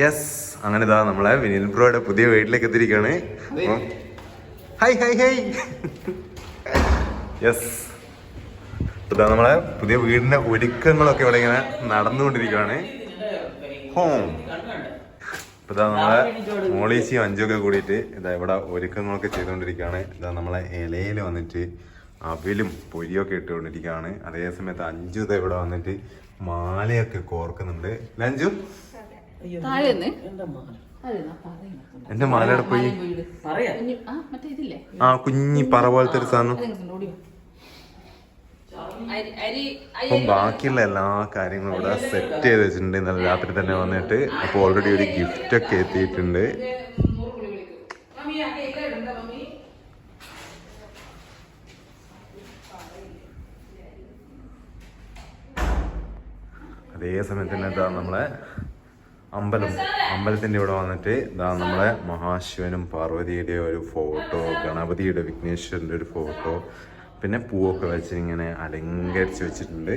Yes അങ്ങനെ ഇതാ നമ്മളെ വിനിൽ ബ്രോയുടെ പുതിയ വീട്ടിലേക്ക് എത്തിയിരിക്കുകയാണ്. ഹൈ ഹൈ ഹൈ യെസ് ഇതാ നമ്മളെ പുതിയ വീടിന്റെ ഒരുക്കങ്ങളൊക്കെ ഇവിടെ ഇങ്ങനെ നടന്നുകൊണ്ടിരിക്കുകയാണ്. ഹോം ഇപ്പൊ ഇതാ നമ്മളെ മോളീസിയും അഞ്ചൊക്കെ കൂടിയിട്ട് ഇതാ ഇവിടെ ഒരുക്കങ്ങളൊക്കെ ചെയ്തുകൊണ്ടിരിക്കുകയാണ്. ഇതാ നമ്മളെ ഇലയിൽ വന്നിട്ട് അവിലും പൊരിയൊക്കെ ഇട്ടുകൊണ്ടിരിക്കുകയാണ്. അതേ സമയത്ത് അഞ്ചു ഇതാ ഇവിടെ വന്നിട്ട് മാലയൊക്കെ കോർക്കുന്നുണ്ട്. ലഞ്ചു താഴെ എന്റെ മാലയുടെ പോയി ആ മറ്റേ ഇതില്ലേ? ആ കുഞ്ഞി പറ പോലത്തെ ഒരു സാധനം. അപ്പം ബാക്കിയുള്ള എല്ലാ കാര്യങ്ങളും ഇവിടെ സെറ്റ് ചെയ്ത് വെച്ചിട്ടുണ്ട്. ഇന്നലെ രാത്രി തന്നെ വന്നിട്ട് അപ്പോൾ ഓൾറെഡി ഒരു ഗിഫ്റ്റ് ഒക്കെ എത്തിയിട്ടുണ്ട്. അതേ സമയത്ത് തന്നെ എന്താ നമ്മളെ അമ്പലം. അമ്പലത്തിന്റെ ഇവിടെ വന്നിട്ട് ഇതാ നമ്മളെ മഹാശിവനും പാർവതിയുടെ ഒരു ഫോട്ടോ ഗണപതിയുടെ വിഘ്നേശ്വരന്റെ ഒരു ഫോട്ടോ പിന്നെ പൂവൊക്കെ വെച്ച് ഇങ്ങനെ അലങ്കരിച്ച് വെച്ചിട്ടുണ്ട്.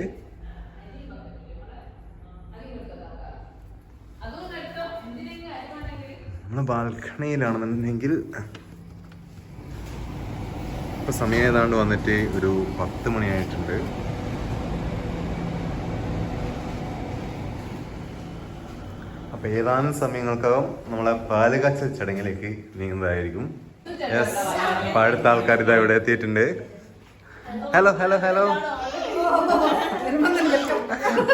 നമ്മൾ ബാൽക്കണിയിലാണെന്നുണ്ടെങ്കിൽ ഇപ്പൊ സമയം ഏതാണ്ട് വന്നിട്ട് ഒരു പത്ത് മണിയായിട്ടുണ്ട്. അപ്പൊ ഏതാനും സമയങ്ങൾക്കകം നമ്മളെ പാലുകാച്ചൽ ചടങ്ങിലേക്ക് നീങ്ങുന്നതായിരിക്കും. യെസ് അപ്പൊ അടുത്ത ആൾക്കാർ ഇതാ ഇവിടെ എത്തിയിട്ടുണ്ട്. ഹലോ ഹലോ ഹലോ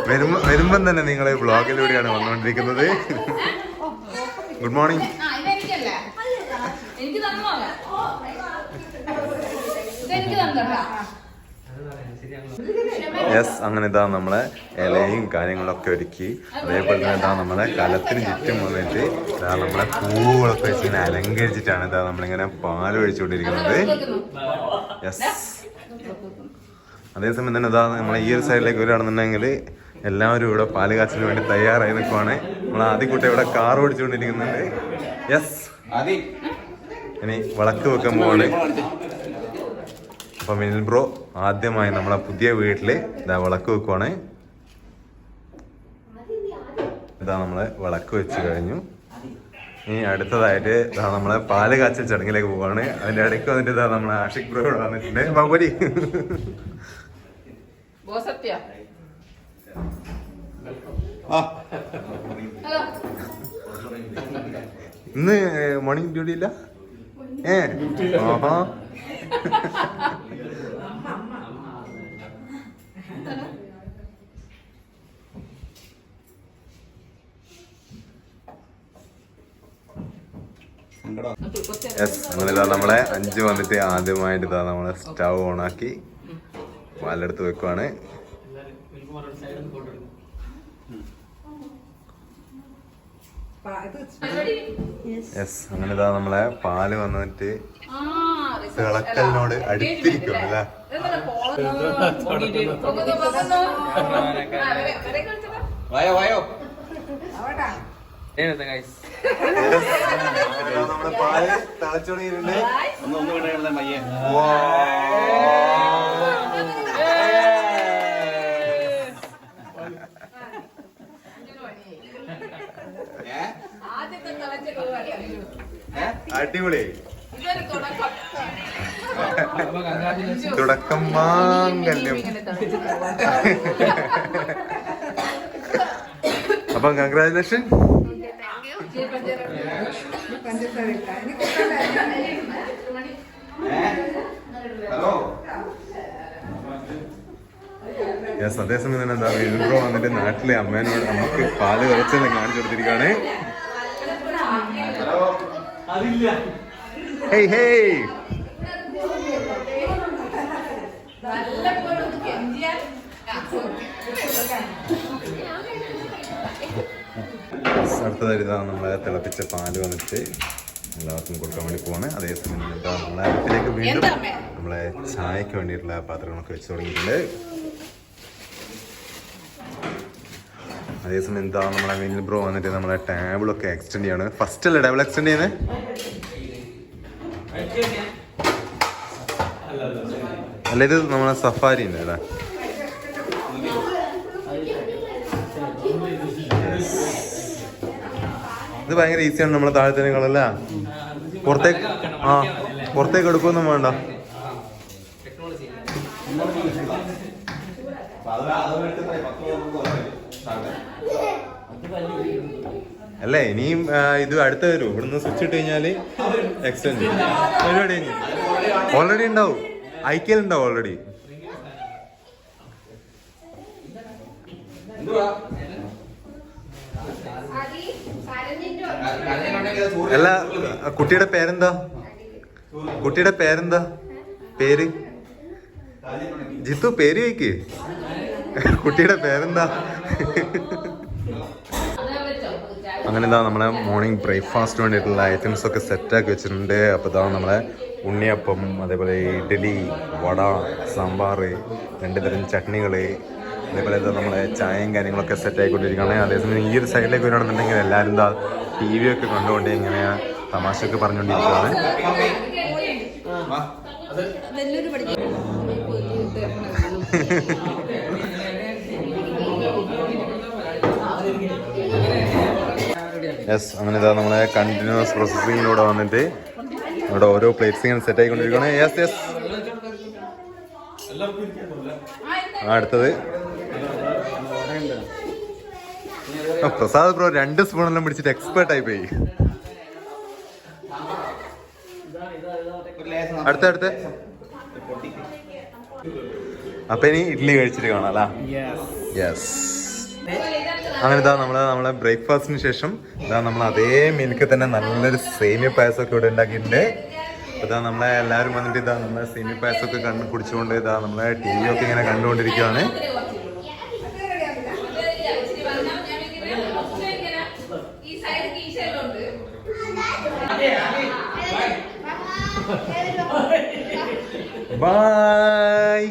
വരുമ്പോ വരുമ്പം തന്നെ നിങ്ങളെ ബ്ലോഗിലൂടെയാണ് വന്നുകൊണ്ടിരിക്കുന്നത്. ഗുഡ് മോർണിംഗ് എനിക്ക് തന്നോ യെസ് അങ്ങനെ ഇതാ നമ്മളെ ഇലയും കാര്യങ്ങളൊക്കെ ഒരുക്കി. അതേപോലെ തന്നെ ഇതാ നമ്മളെ കലത്തിന് ചുറ്റും വന്നിട്ട് ഇതാ നമ്മളെ പൂവുകളൊക്കെ വെച്ച് ഇങ്ങനെ അലങ്കരിച്ചിട്ടാണ് ഇതാ നമ്മളിങ്ങനെ പാൽ ഒഴിച്ചുകൊണ്ടിരിക്കുന്നത്. യെസ് അതേസമയം തന്നെ ഇതാ നമ്മളെ ഈ ഒരു സൈഡിലേക്ക് വരികയാണെന്നുണ്ടെങ്കിൽ എല്ലാവരും ഇവിടെ പാൽ കാച്ചിന് വേണ്ടി തയ്യാറായി നിൽക്കുവാണ്. നമ്മൾ ആദ്യക്കൂട്ടം ഇവിടെ കാർ ഓടിച്ചുകൊണ്ടിരിക്കുന്നുണ്ട്. യെസ് ഇനി വിളക്ക് വെക്കാൻ പോവാണ്. അപ്പൊ മിനിൽ ബ്രോ ആദ്യമായി നമ്മളെ പുതിയ വീട്ടിൽ ഇതാ വിളക്ക് വെക്കുവാണ്. ഇതാ നമ്മളെ വിളക്ക് വെച്ച് കഴിഞ്ഞു. ഇനി അടുത്തതായിട്ട് ഇതാ നമ്മളെ പാൽ കാച്ചൽ ചടങ്ങിലേക്ക് പോവാണ്. അതിന്റെ ഇടയ്ക്ക് വന്നിട്ട് ഇതാ നമ്മളെ ആഷിക് ബ്രോ ഇവിടെ വന്നിട്ടുണ്ട്. ബാബുരി ഇന്ന് മോർണിംഗ് ഡ്യൂട്ടി ഇല്ല? ഏ. ആഹാ. യെസ് അങ്ങനെ ഇതാ നമ്മളെ അഞ്ച് വന്നിട്ട് ആദ്യമായിട്ട് ഇതാ നമ്മളെ സ്റ്റവ് ഓണാക്കി പാലെടുത്ത് വെക്കുവാണ്. യെസ് അങ്ങനെ ഇതാ നമ്മളെ പാൽ വന്നിട്ട് ആ തിളക്കലിനോട് അടുത്തിരിക്കും അല്ലേ? വായോ വായോ. നമ്മുടെ പാൽ തിളച്ചുടങ്ങിയിട്ടുണ്ട് ഒന്ന് ഒന്ന് വിടേ മയ്യേ ആദ്യത്തെ കളച്ച പരിപാടിയാണ് അടിപൊളി തുടക്കം മാങ്കല്യം അപ്പം കൺഗ്രാചുലേഷൻ ഹലോ യെസ് അതേസമയം തന്നെ എന്താ വിൻഡ്രോ വന്നിട്ട് നാട്ടിലെ അമ്മേനോട് നമുക്ക് പാൽ കുറച്ചെന്ന് കാണിച്ചു കൊടുത്തിരിക്കുകയാണ് ഹേയ് ഹേയ് നല്ല പോലെ ഒന്ന് കെഞ്ചിയാൽ അടുത്തതായി ഇതാണ് നമ്മളെ തിളപ്പിച്ച പാൽ വന്നിട്ട് എല്ലാവർക്കും കൊടുക്കാൻ വേണ്ടി പോവാണ്. അതേസമയം എന്താ നമ്മളെ അടുപ്പിലേക്ക് വീണ്ടും നമ്മളെ ചായക്ക് വേണ്ടിയിട്ടുള്ള പാത്രങ്ങളൊക്കെ വെച്ച് തുടങ്ങിയിട്ടുണ്ട്. അതേസമയം എന്താ നമ്മളെ മീനിൽ ബ്രോ വന്നിട്ട് നമ്മളെ ടേബിളൊക്കെ എക്സ്റ്റെൻഡ് ചെയ്യാണ്. ഫസ്റ്റ് അല്ലേ ടേബിൾ എക്സ്റ്റെൻഡ് ചെയ്യുന്നത്? അല്ല ഇത് നമ്മളെ സഫാരി ഉണ്ട് ഇത് ഭയങ്കര ഈസിയാണ് നമ്മളെ താഴത്തേക്കാളല്ല പുറത്തേക്ക് ആ പുറത്തേക്ക് എടുക്കൊന്നും വേണ്ട. അല്ലേ ഇനിയും ഇത് അടുത്ത വരും. ഇവിടുന്ന് സ്വിച്ച് ഇട്ട് കഴിഞ്ഞാൽ എക്സ്റ്റെൻഡ് ഓൾറെഡി ഉണ്ടാവും. ഐക്യൽ ഉണ്ടാവും ഓൾറെഡി അല്ല കുട്ടിയുടെ പേരെന്താ? കുട്ടിയുടെ പേരെന്താ? പേര്? ജിത്തു പേര് ചോദിക്ക്. കുട്ടിയുടെ പേരെന്താ? അങ്ങനെന്താ നമ്മളെ മോർണിംഗ് ബ്രേക്ക്ഫാസ്റ്റ് വേണ്ടിയിട്ടുള്ള ഐറ്റംസ് ഒക്കെ സെറ്റാക്കി വെച്ചിട്ടുണ്ട്. അപ്പോൾ ഇതാ നമ്മളെ ഉണ്ണിയപ്പം അതേപോലെ ഇഡ്ഡലി വട സാമ്പാർ രണ്ട് തരം ചട്നികൾ അതേപോലെ എന്താ നമ്മളെ ചായയും കാര്യങ്ങളൊക്കെ സെറ്റ് ആയിക്കൊണ്ടിരിക്കുകയാണ്. അതേസമയം ഈ ഒരു സൈഡിലേക്ക് വരികയാണെന്നുണ്ടെങ്കിൽ എല്ലാവരും എന്താ ടി വി ഒക്കെ കണ്ടുകൊണ്ട് ഇങ്ങനെ തമാശയൊക്കെ പറഞ്ഞുകൊണ്ടിരിക്കുകയാണ്. യെസ് അങ്ങനെ ഇതാ നമ്മളെ കണ്ടിന്യൂസ് പ്രോസസ്സിങ്ങിലൂടെ വന്നിട്ട് ഇവിടെ ഓരോ പ്ലേറ്റ്സ് ഇങ്ങനെ സെറ്റ് ആയിക്കൊണ്ടിരിക്കുകയാണ് യെസ് യെസ് അടുത്തത്. പ്രസാദ് ബ്രോ രണ്ട് സ്പൂണെല്ലാം പിടിച്ചിട്ട് എക്സ്പേർട്ട് ആയി പോയി അടുത്ത അടുത്ത. അപ്പൊ ഇനി ഇഡ്ഡലി കഴിച്ചിട്ട് കാണാം അല്ല? യെസ് അങ്ങനെ ഇതാ നമ്മൾ നമ്മളെ ബ്രേക്ക്ഫാസ്റ്റിന് ശേഷം ഇതാ നമ്മൾ അതേ മിൽക്ക് തന്നെ നല്ലൊരു സേമിയ പായസം ഒക്കെ ഇവിടെ ഉണ്ടാക്കിയിട്ടുണ്ട്. ഇതാ നമ്മളെ എല്ലാവരും വന്നിട്ട് ഇതാ നമ്മളെ സേമിയ പായസം ഒക്കെ കണ്ടു കുടിച്ചുകൊണ്ട് ഇതാ നമ്മളെ ടി വി ഒക്കെ ഇങ്ങനെ കണ്ടുകൊണ്ടിരിക്കുകയാണ് കീശയിലുണ്ട് ബൈ